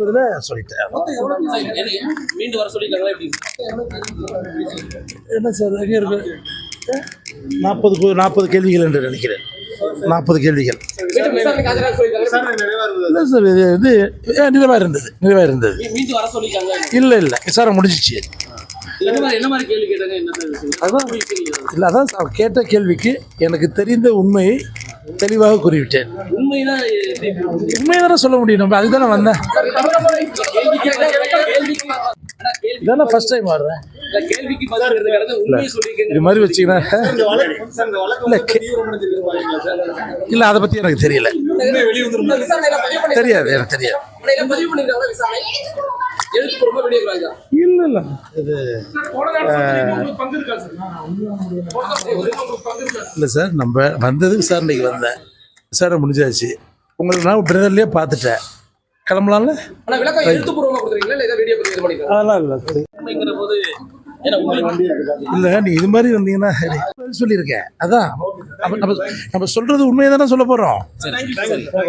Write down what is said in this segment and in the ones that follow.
வர என்ன சார் எங்கே இருக்கு நாற்பது கு- நாற்பது கேள்விகள் என்று நினைக்கிறேன் நாற்பது கேள்விகள் இல்லை சார் இது இது நிறைவாக இருந்தது நிறைவாக இருந்தது இல்லை இல்லை விசாரணை முடிஞ்சிச்சு அதான் இல்லை அதான் சார் கேட்ட கேள்விக்கு எனக்கு தெரிந்த உண்மையை தெளிவாக கூறிவிட்டேன். உண்மைதான் எப்படி? உண்மையை தானே சொல்ல முடியும். நம்ம அதுக்கு தானே வந்தேன். இதானே ஃபர்ஸ்ட் டைம் வர்றேன் இது மாதிரி வச்சிங்கன்னா இல்லை அதை பற்றி எனக்கு தெரியல. தெரியாது எனக்கு தெரியாது. இல்லை இல்லை இது இல்லை சார் நம்ம வந்தது விசாரணைக்கு வந்தேன். விசாரணை முடிஞ்சாச்சு. உங்களுக்கு நான் பிரதர்லேயே பார்த்துட்டேன். கிளம்பலாம்ல? அதெல்லாம் இல்லை இல்லை நீ இது மாதிரி வந்தீங்கன்னா சொல்லியிருக்கேன். அதான். நம்ம நம்ம நம்ம சொல்கிறது உண்மையை தானே சொல்ல போகிறோம்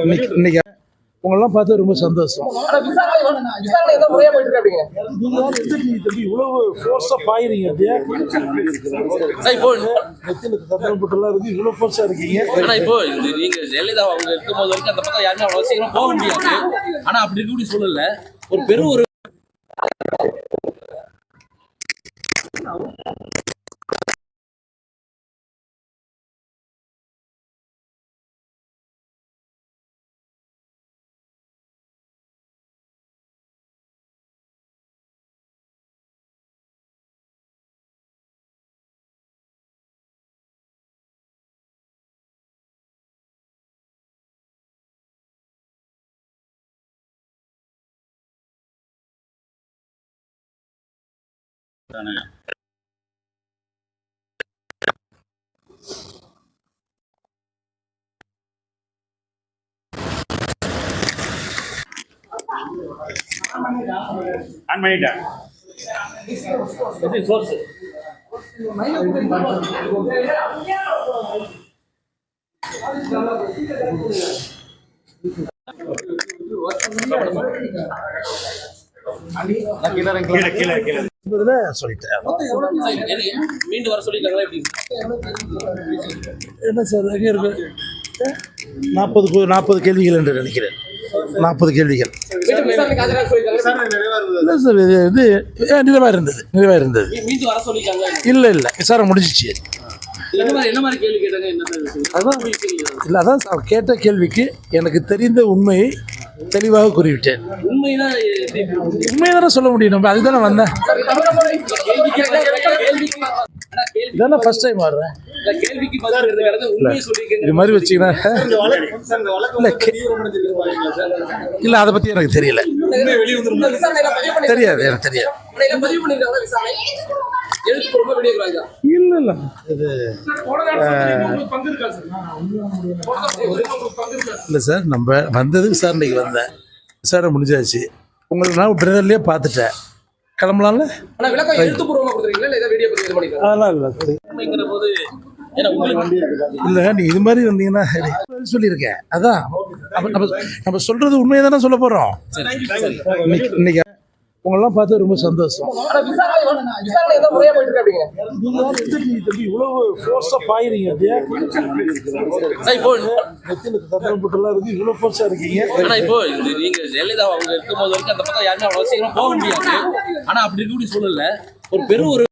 இன்னைக்கு இன்னைக்கு உங்களெல்லாம் பார்த்து ரொம்ப சந்தோஷம். இவ்வளவு ஃபோர்ஸாக பாயிறீங்க இருக்கு இவ்வளோ ஃபோர்ஸாக இருக்கீங்க ஆனா இப்போ நீங்க ஜெயலலிதா அவங்க இருக்கும்போது வரைக்கும் அந்த பக்கம் யாருமே அவ்வளவு சீக்கிரம் போக முடியாது. ஆனா அப்படி இருக்கக்கூடிய சூழல்ல ஒரு பெரும் ஒரு ஆன் பண்ணிட்டேன் சோர்ஸ் கீழே கீழே என்ன சார் எங்கே இருக்கு? நாற்பது நாற்பது கேள்விகள் என்று நினைக்கிறேன். நாற்பது கேள்விகள். இல்லை சார் இது இது நிறைவாக இருந்தது நிறைவாக இருந்தது இல்லை இல்லை விசாரணை முடிஞ்சிச்சு. என்ன மாதிரி என்ன மாதிரி கேள்வி கேட்டாங்க என்ன சார் விஷயம்? அதான். இல்லை அதான் சார் கேட்ட கேள்விக்கு எனக்கு தெரிந்த உண்மையை தெளிவாக கூறிவிட்டேன். உண்மைதான் எப்படி? சொல்ல முடியும். நம்ம அதுதானே வந்தேன். இதெல்லாம் ஃபர்ஸ்ட் டைம் வர்றேன் இது மாதிரி வச்சீங்கன்னா இல்லை கே- இல்லை அதை பற்றி எனக்கு தெரியல. தெரியாது எனக்கு தெரியாது. இல்லை இல்லை. இது இல்லை சார் நம்ம வந்தது விசாரணைக்கு வந்தேன். விசாரணை முடிஞ்சாச்சு. உங்களுக்கு நான் பிரதர்லேயே பார்த்துட்டேன். கிளம்பலாம்ல? அதெல்லாம் இல்லை இல்லை நீ இது மாதிரி வந்தீங்கன்னா சொல்லியிருக்கேன். அதான். நம்ம நம்ம நம்ம சொல்கிறது உண்மையை தானே சொல்ல போகிறோம் இன்னைக்கு இன்னைக்கு உங்களெல்லாம் பார்த்து ரொம்ப சந்தோஷம். இருக்கு இவ்வளவு நெத்தில சத்திரம் போட்டுலாம் இருக்கு இவ்வளோ ஃபோர்ஸாக இருக்கீங்க ஆனா இப்போ இது நீங்க ஜெயலலிதா அவங்க இருக்கும்போது வரைக்கும் அந்த பக்கம் யாருமே அவ்வளவு சீக்கிரம் போக முடியாது. ஆனா அப்படி இருக்கக்கூடிய சூழல்ல ஒரு பெரும் ஒரு